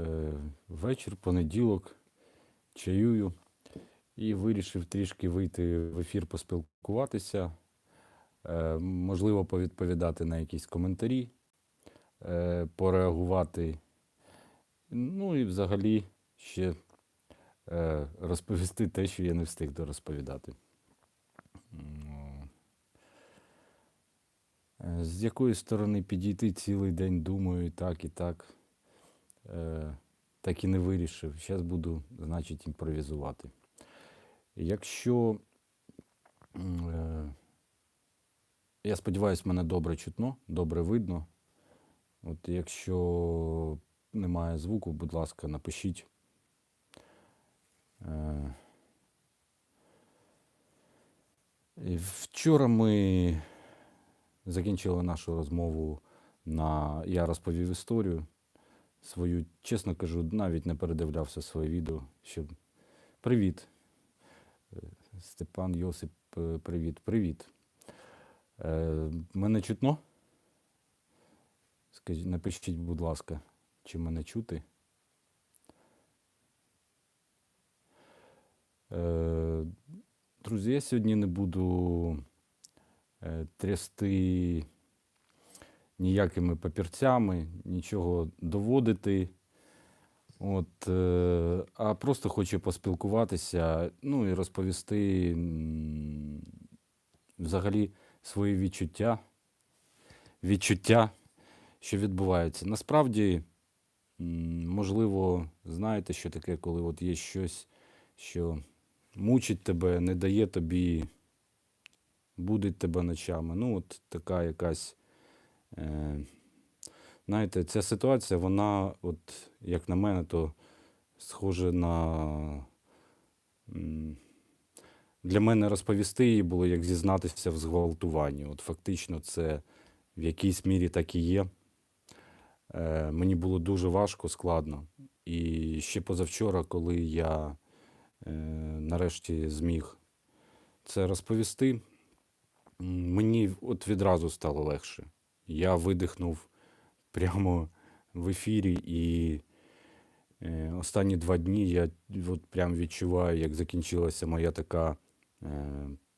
е, вечір, понеділок, чаюю і вирішив трішки вийти в ефір, поспілкуватися, е, можливо, повідповідати на якісь коментарі, е, пореагувати. Ну і взагалі ще розповісти те, що я не встиг дорозповідати. З якої сторони підійти цілий день думаю, і так, і так. Е, так і не вирішив. Зараз буду, значить, імпровізувати. Якщо е, я сподіваюся, мене добре чутно, добре видно. От якщо немає звуку, будь ласка, напишіть. Е, Вчора ми закінчили нашу розмову на я розповів історію свою, чесно кажу, навіть не передивлявся своє відео. Щоб... Привіт. Е, Степан Йосип, е, привіт. Привіт. Е, мене чутно? Скажіть, напишіть, будь ласка, чи мене чути? Е, друзі, я сьогодні не буду е, трясти ніякими папірцями, нічого доводити. От, е, а просто хочу поспілкуватися, ну і розповісти взагалі свої відчуття, відчуття, що відбувається. Насправді, можливо, знаєте, що таке, коли от є щось, що мучить тебе, не дає тобі, будить тебе ночами. Ну, от така якась. Е, знаєте, ця ситуація, вона, от, як на мене, то схоже на. Для мене розповісти її було як зізнатися в зґвалтуванні. От фактично, це в якійсь мірі так і є. Е, мені було дуже важко, складно. І ще позавчора, коли я е, нарешті зміг це розповісти, мені от відразу стало легше. Я видихнув прямо в ефірі, і е, останні два дні я от прям відчуваю, як закінчилася моя така е,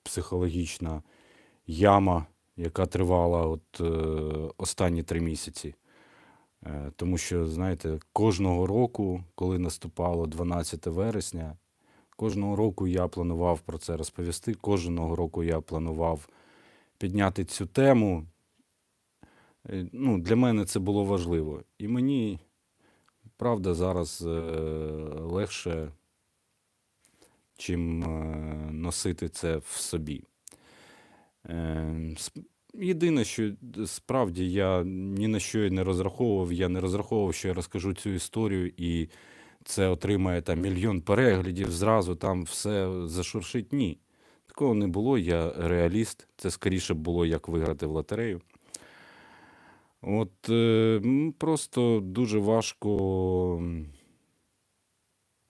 психологічна яма, яка тривала от, е, останні три місяці. Тому що, знаєте, кожного року, коли наступало 12 вересня, кожного року я планував про це розповісти. Кожного року я планував підняти цю тему. Е, Ну, для мене це було важливо. І мені, правда, зараз е, легше, чим е, носити це в собі. Е, Єдине, що справді я ні на що і не розраховував. Я не розраховував, що я розкажу цю історію, і це отримає там мільйон переглядів, зразу там все зашуршить. Ні. Такого не було. Я реаліст. Це скоріше було як виграти в лотерею. От е, просто дуже важко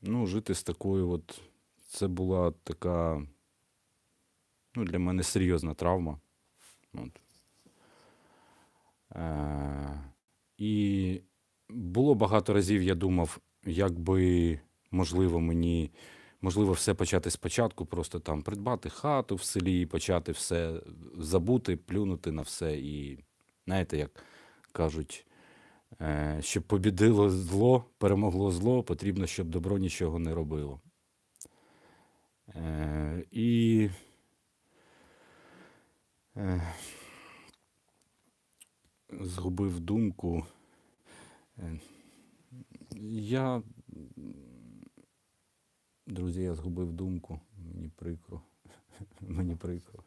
ну, жити з такою. От, це була така ну, для мене серйозна травма. От. Е, і було багато разів, я думав, як би можливо мені, можливо, все почати спочатку, просто там придбати хату в селі, почати все забути, плюнути на все. І знаєте, як кажуть, е, щоб побідило зло, перемогло зло, потрібно, щоб добро нічого не робило. Е, і е, згубив думку. Я, друзі, я згубив думку. Мені прикро. Мені прикро.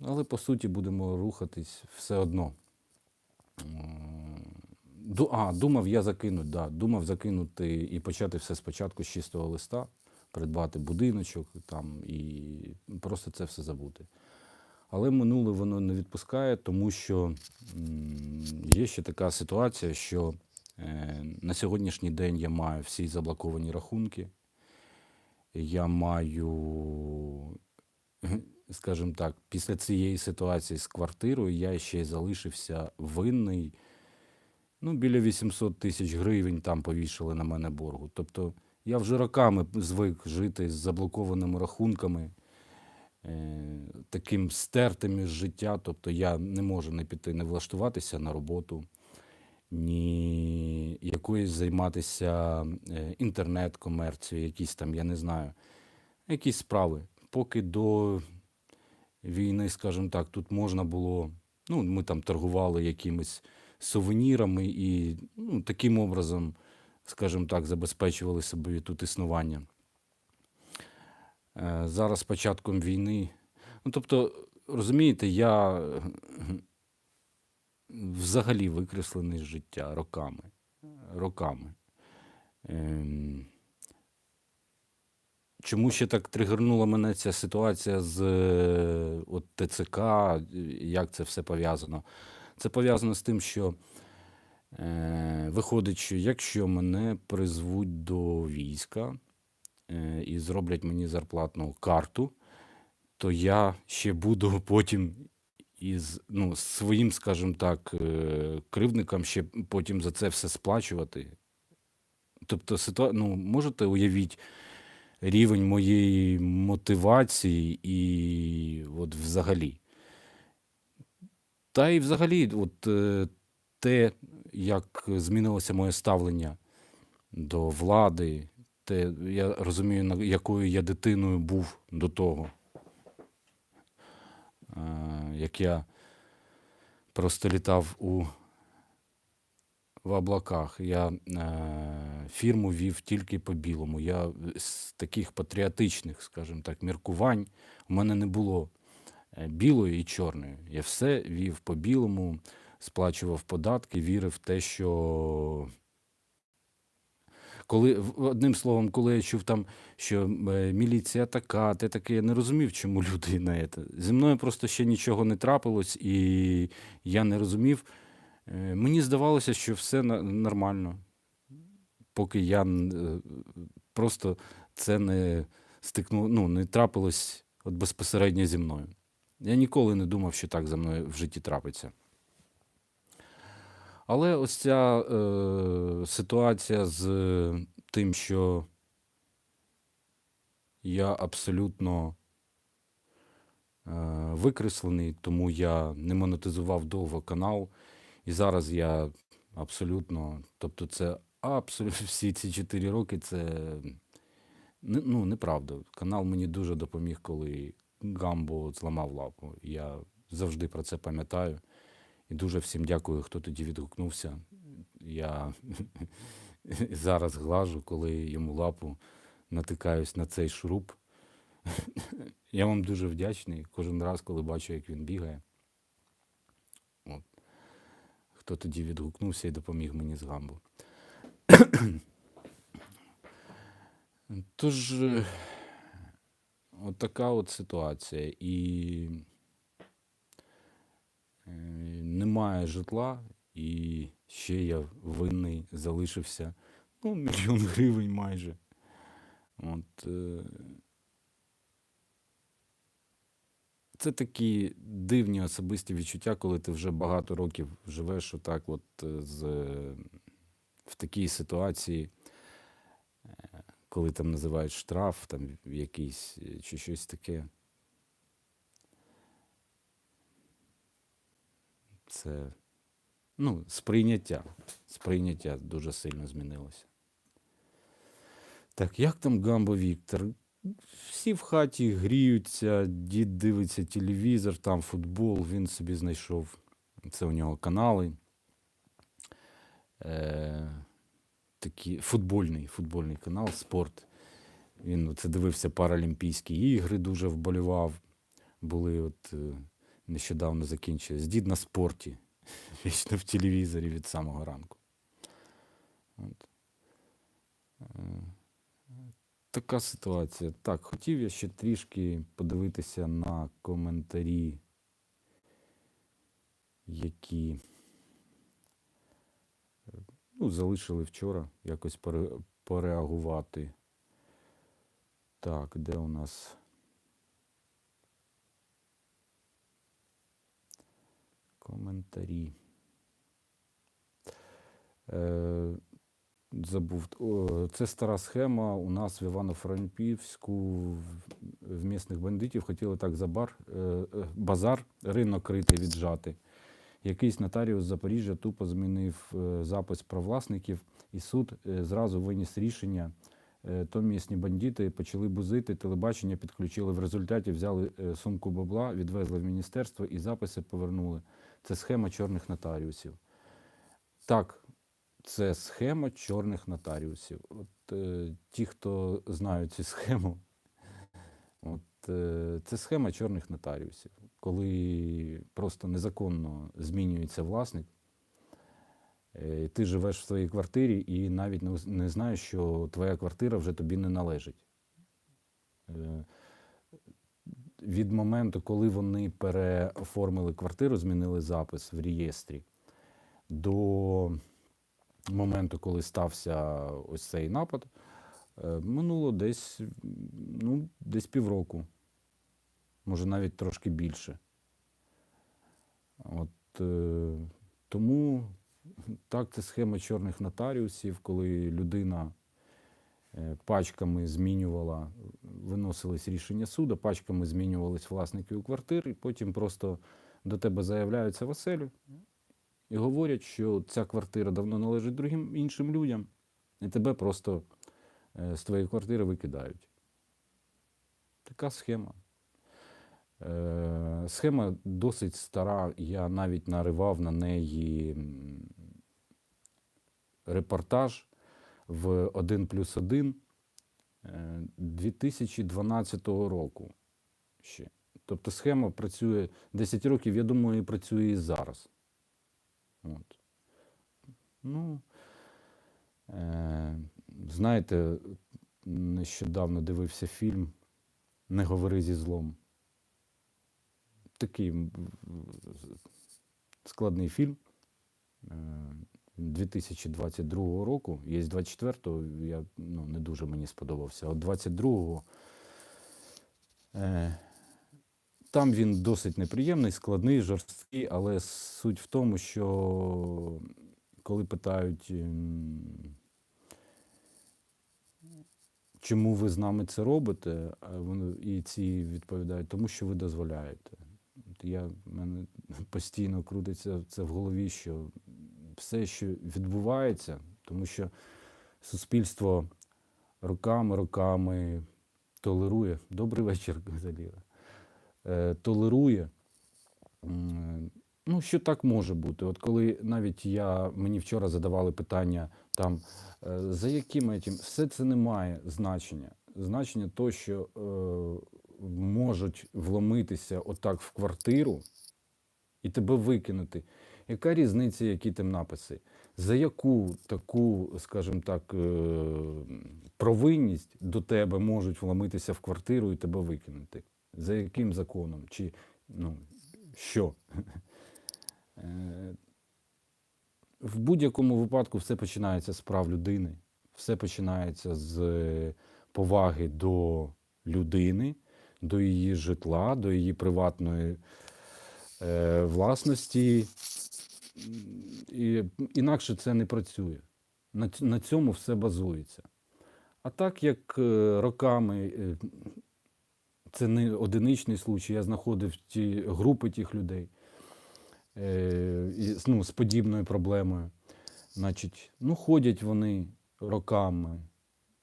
Але по суті будемо рухатись все одно. А, думав я закинути, да, думав закинути і почати все спочатку з чистого листа, придбати будиночок там і просто це все забути. Але минуле воно не відпускає, тому що є ще така ситуація, що е, на сьогоднішній день я маю всі заблоковані рахунки. Я маю, скажімо так, після цієї ситуації з квартирою я ще й залишився винний Ну, біля 800 тисяч гривень там повішали на мене боргу. Тобто я вже роками звик жити з заблокованими рахунками, е, таким стертим із життя. Тобто я не можу не піти, не влаштуватися на роботу, ні якоюсь займатися е, інтернет-комерцією, якісь там, я не знаю, якісь справи. Поки до війни, скажімо так, тут можна було. Ну, ми там торгували якимись сувенірами і ну, таким образом, скажімо так, забезпечували собі тут існування. Е, Зараз початком війни. Ну, тобто, розумієте, я взагалі викреслений з життя роками. Роками. Ем, Чому ще так тригернула мене ця ситуація з е, от, ТЦК, як це все пов'язано? Це пов'язано з тим, що е, виходить, що якщо мене призвуть до війська е, і зроблять мені зарплатну карту, то я ще буду потім із ну, своїм, скажімо так, е, кривдникам ще потім за це все сплачувати. Тобто, ситуа... ну, можете уявіть рівень моєї мотивації і от взагалі. Та й взагалі, от е, те, як змінилося моє ставлення до влади, те, я розумію, якою я дитиною був до того. Е, Як я просто літав у в облаках. Я е, фірму вів тільки по білому. Я з таких патріотичних, скажімо так, міркувань у мене не було е, білої і чорної. Я все вів по білому, сплачував податки, вірив в те, що. Коли, одним словом, коли я чув там, що е, міліція така, те таке, я не розумів, чому люди на це. Зі мною просто ще нічого не трапилось, і я не розумів. Е, Мені здавалося, що все нормально, поки я е, просто це не стикнув, ну, не трапилось от безпосередньо зі мною. Я ніколи не думав, що так за мною в житті трапиться. Але ось ця е, ситуація з тим, що я абсолютно е, викреслений, тому я не монетизував довго канал. І зараз я абсолютно, тобто це абсолютно всі ці 4 роки це ну, неправда. Канал мені дуже допоміг, коли Гамбо зламав лапу. Я завжди про це пам'ятаю. І дуже всім дякую, хто тоді відгукнувся. Я зараз глажу, коли йому лапу натикаюсь на цей шуруп. Я вам дуже вдячний кожен раз, коли бачу, як він бігає. От. Хто тоді відгукнувся і допоміг мені з гамбу. Тож, е, от така от ситуація. І е, немає житла, і ще я винний залишився. Ну, мільйон гривень майже. От, е, це такі дивні особисті відчуття, коли ти вже багато років живеш отак, от з, в такій ситуації, е, коли там називають штраф, там якийсь е, чи щось таке. Це ну, сприйняття. Сприйняття дуже сильно змінилося. Так, як там Гамбо Віктор? Всі в хаті гріються, дід дивиться телевізор, там футбол, він собі знайшов. Це у нього канали. Е, такі, футбольний, футбольний канал, спорт. Він це дивився Паралімпійські ігри, дуже вболівав. Були от е, нещодавно закінчились. Дід на спорті. Вічно в телевізорі від самого ранку. От. Е, Така ситуація. Так, хотів я ще трішки подивитися на коментарі, які ну, залишили вчора, якось пере, пореагувати. Так, де у нас? Коментарі. Е, забув. Це стара схема. У нас в Івано-Франківську в- в місних бандитів хотіли так за бар, е, е, базар, ринок крити, віджати. Якийсь нотаріус Запоріжжя тупо змінив е, запис про власників, і суд е, зразу виніс рішення. Е, То місні бандити почали бузити, телебачення підключили. В результаті взяли сумку бабла, відвезли в міністерство і записи повернули. Це схема чорних нотаріусів. Так, це схема чорних нотаріусів. От е, ті, хто знають цю схему, от, е, це схема чорних нотаріусів, коли просто незаконно змінюється власник. е, Ти живеш в своїй квартирі і навіть не, знаєш, що твоя квартира вже тобі не належить. Е, Від моменту, коли вони переоформили квартиру, змінили запис в реєстрі, до моменту, коли стався ось цей напад, е, минуло десь, ну, десь півроку, може навіть трошки більше. От, е, тому так, це схема чорних нотаріусів, коли людина е, пачками змінювала, виносились рішення суду, пачками змінювались власники у квартир, і потім просто до тебе заявляються в оселю і говорять, що ця квартира давно належить другим іншим людям, і тебе просто е, з твоєї квартири викидають. Така схема. Е, Схема досить стара, я навіть наривав на неї репортаж в 1 плюс 1 е, 2012 року ще. Тобто схема працює 10 років, я думаю, і працює і зараз. От. Ну, е, знаєте, нещодавно дивився фільм Не говори зі злом. Такий складний фільм. е, 2022 року. Є з 24-го, я ну, не дуже мені сподобався. От 22-го е, там він досить неприємний, складний, жорсткий, але суть в тому, що коли питають, ем, чому ви з нами це робите, і ці відповідають, тому що ви дозволяєте. От Я, в мене постійно крутиться це в голові, що все, що відбувається, тому що суспільство роками, роками толерує. Добрий вечір, Заліра. Е, толерує. Ну, що так може бути? От коли навіть я, мені вчора задавали питання, там, е, за яким етім, все це не має значення. Значення то, що е, можуть вломитися отак в квартиру і тебе викинути. Яка різниця, які там написи? За яку таку, скажімо так, е, провинність до тебе можуть вломитися в квартиру і тебе викинути? За яким законом? Чи ну, що? Е, В будь-якому випадку все починається з прав людини, все починається з е, поваги до людини, до її житла, до її приватної е, власності. І інакше це не працює. На, на цьому все базується. А так як е, роками, е, це не одиничний случай, я знаходив ті групи тих людей е, і, ну, з подібною проблемою. Значить, ну, ходять вони роками,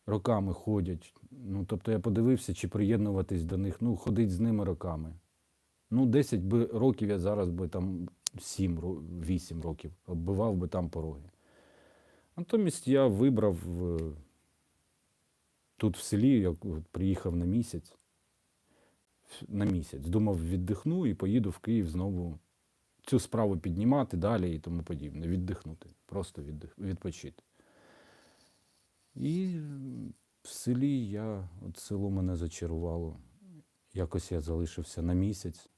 роками ходять. Ну, тобто я подивився, чи приєднуватись до них, ну, ходить з ними роками. Ну, 10 би років я зараз би там 7, 8 років оббивав би там пороги. Натомість я вибрав е, тут в селі, я приїхав на місяць. На місяць. Думав, віддихну і поїду в Київ знову цю справу піднімати далі і тому подібне. Віддихнути. Просто відпочити. І в селі я, от село мене зачарувало. Якось я залишився на місяць,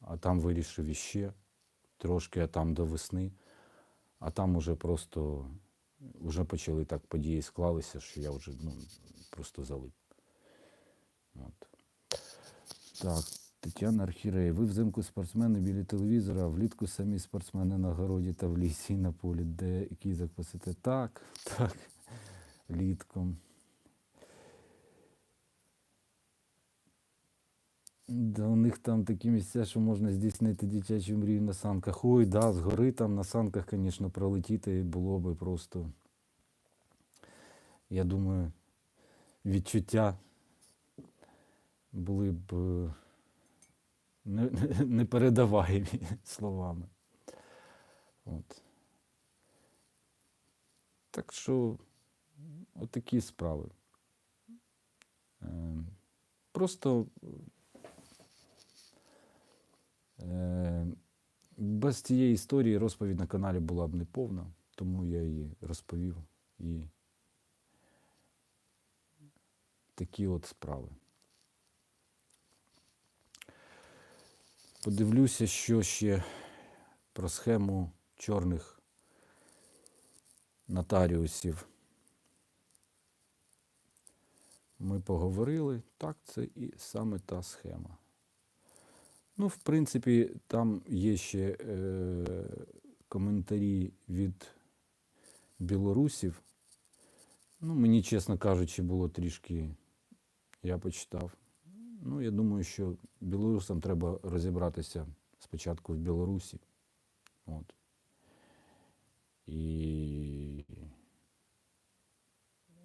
а там вирішив іще трошки, а там до весни. А там уже просто вже почали так події склалися, що я вже ну, просто залип. От. Так, Тетяна Архірей, ви взимку спортсмени біля телевізора, а влітку самі спортсмени на городі та в лісі на полі, де кізок пасете. Так, так, літком. Да, у них там такі місця, що можна здійснити дитячу мрію на санках. Ой, да, згори там на санках, звісно, пролетіти було би просто. Я думаю, відчуття були б е, не- непередаваємі словами. От. Так що отакі справи. Е, Просто е, без цієї історії розповідь на каналі була б неповна, тому я її розповів і такі от справи. Подивлюся, що ще про схему чорних нотаріусів. Ми поговорили. Так, це і саме та схема. Ну, в принципі, там є ще е, коментарі від білорусів. Ну, мені, чесно кажучи, було трішки, я почитав. Ну, я думаю, що білорусам треба розібратися спочатку в Білорусі. От. І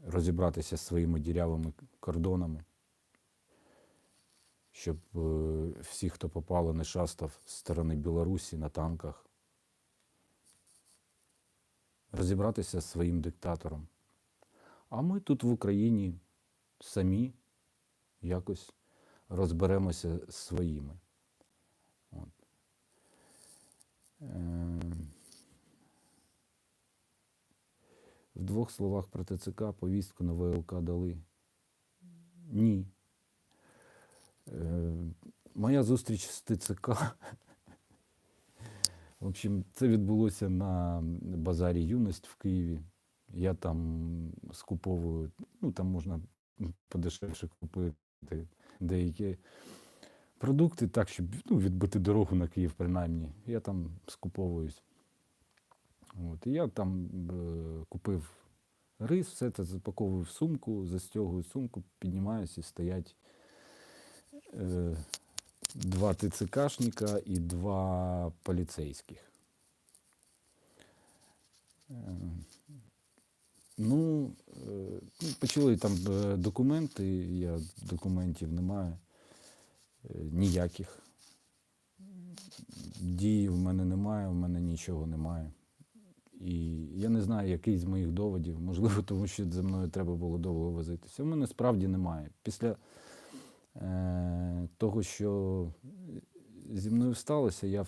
розібратися з своїми дірявими кордонами, щоб е, всі, хто попало, не шастав з сторони Білорусі на танках. Розібратися з своїм диктатором. А ми тут в Україні самі якось розберемося з своїми. От. Е, В двох словах про ТЦК повістку на ВЛК дали. Ні. Е, Моя зустріч з ТЦК. В общем, це відбулося на базарі Юність в Києві. Я там скуповую, ну там можна подешевше купити деякі продукти, так, щоб ну, відбити дорогу на Київ, принаймні. Я там скуповуюсь. От, і я там е, купив рис, все це запаковую в сумку, застягую сумку, піднімаюся і стоять е, два ТЦКшника і два поліцейських. Е, ну, е, ну, почали там е, документи, я документів не маю е, ніяких. Дії в мене немає, в мене нічого немає. І я не знаю, який з моїх доводів, можливо, тому що за мною треба було довго возитися. У мене справді немає. Після е, того, що зі мною сталося, я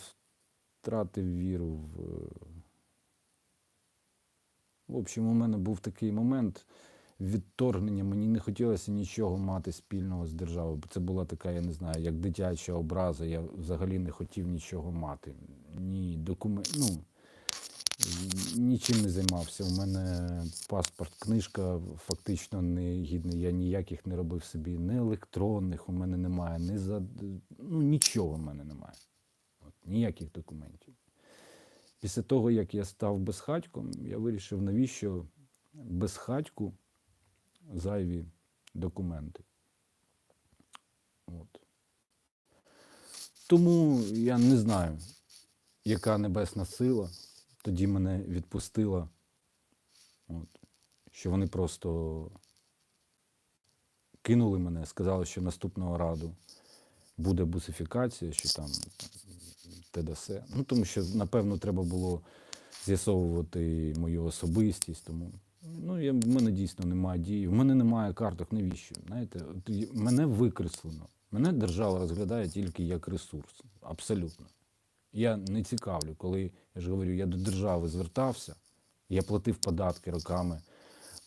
втратив віру в. В общем, у мене був такий момент відторгнення. Мені не хотілося нічого мати спільного з державою. Бо це була така, я не знаю, як дитяча образа. Я взагалі не хотів нічого мати. Ні документ. Ну, нічим не займався. У мене паспорт, книжка фактично не гідна. Я ніяких не робив собі, не електронних у мене немає, не за ну нічого в мене немає. От, ніяких документів. Після того, як я став безхатьком, я вирішив, навіщо безхатьку зайві документи. От. Тому я не знаю, яка небесна сила тоді мене відпустила, от, що вони просто кинули мене, сказали, що наступного раду буде бусифікація, що там те се. Ну, тому що, напевно, треба було з'ясовувати мою особистість. Тому ну, я, в мене дійсно немає дії. В мене немає карток. Навіщо? Знаєте, от мене викреслено. Мене держава розглядає тільки як ресурс. Абсолютно. Я не цікавлю, коли я ж говорю, я до держави звертався, я платив податки роками,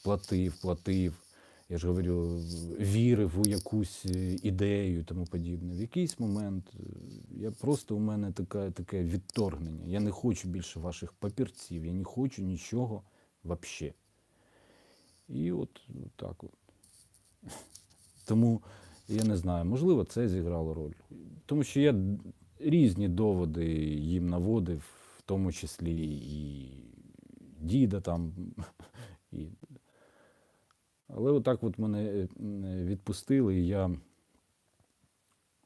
платив, платив. Я ж говорю, вірив у якусь е, ідею і тому подібне. В якийсь момент е, я просто у мене таке, таке відторгнення. Я не хочу більше ваших папірців, я не хочу нічого взагалі. І от так от. Тому Я не знаю, можливо, це зіграло роль. Тому що я різні доводи їм наводив, в тому числі і діда там. І... Але отак от мене е, відпустили, і я.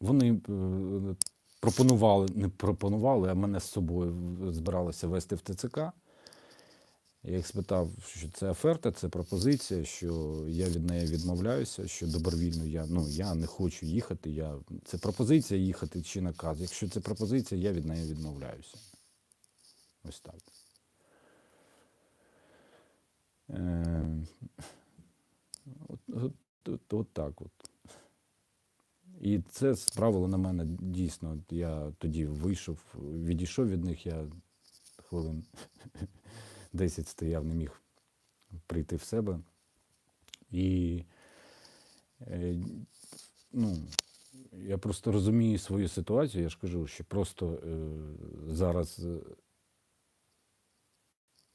Вони е, пропонували, не пропонували, а мене з собою збиралися вести в ТЦК. Я їх спитав, що це оферта, це пропозиція, що я від неї відмовляюся, що добровільно я, ну, я не хочу їхати. Я, це пропозиція їхати чи наказ. Якщо це пропозиція, я від неї відмовляюся. Ось так. Е, от, так от. І це справило на мене дійсно. Я тоді вийшов, відійшов від них, я хвилин 10 стояв, не міг прийти в себе. І е, ну, я просто розумію свою ситуацію. Я ж кажу, що просто е, зараз е,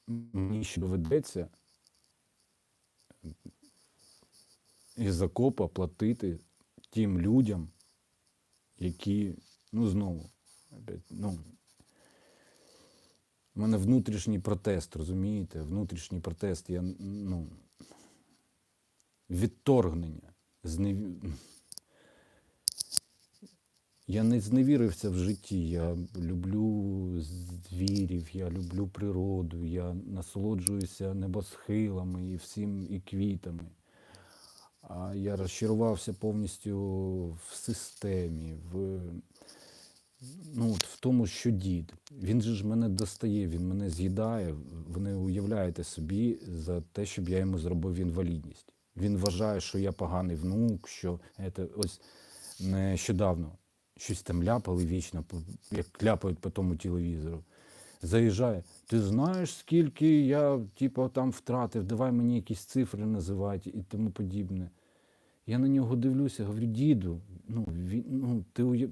мені ще доведеться із закопа платити тим людям, які, ну знову, ну, у мене внутрішній протест, розумієте? Внутрішній протест, я ну, відторгнення. Знев... Я не зневірився в житті. Я люблю звірів, я люблю природу, я насолоджуюся небосхилами і всім і квітами. А я розчарувався повністю в системі, в, ну, в тому, що дід. Він же ж мене достає, він мене з'їдає. Ви не уявляєте собі за те, щоб я йому зробив інвалідність. Він вважає, що я поганий внук, що це ось нещодавно щось там ляпали вічно, як ляпають по тому телевізору. Заїжджає. Ти знаєш, скільки я типу, там втратив, давай мені якісь цифри називати і тому подібне. Я на нього дивлюся, говорю, діду, ну, він, ну ти уяв...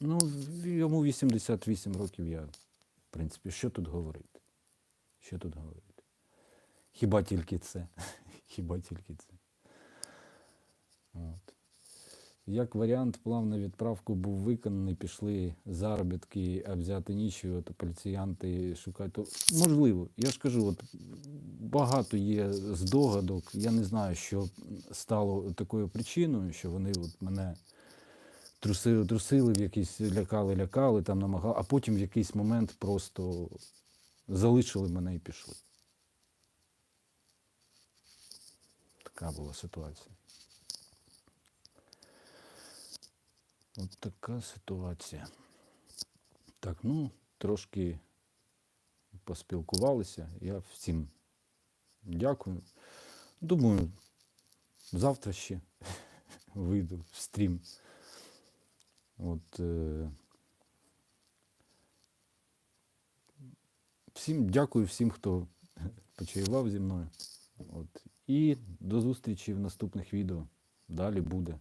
ну, йому 88 років я, в принципі, що тут говорити? Що тут говорити? Хіба тільки це? Хіба тільки це? От. Як варіант, план на відправку був виконаний, пішли заробітки, а взяти нічого, то поліціянти шукають. Можливо, я ж кажу, от багато є здогадок. Я не знаю, що стало такою причиною, що вони от мене трусили, трусили, в якісь лякали, лякали, там намагали, а потім в якийсь момент просто залишили мене і пішли. Така була ситуація. От така ситуація. Так, ну, трошки поспілкувалися. Я всім дякую. Думаю, завтра ще вийду в стрім. От, е... Всім дякую всім, хто почаював зі мною. От. І до зустрічі в наступних відео. Далі буде.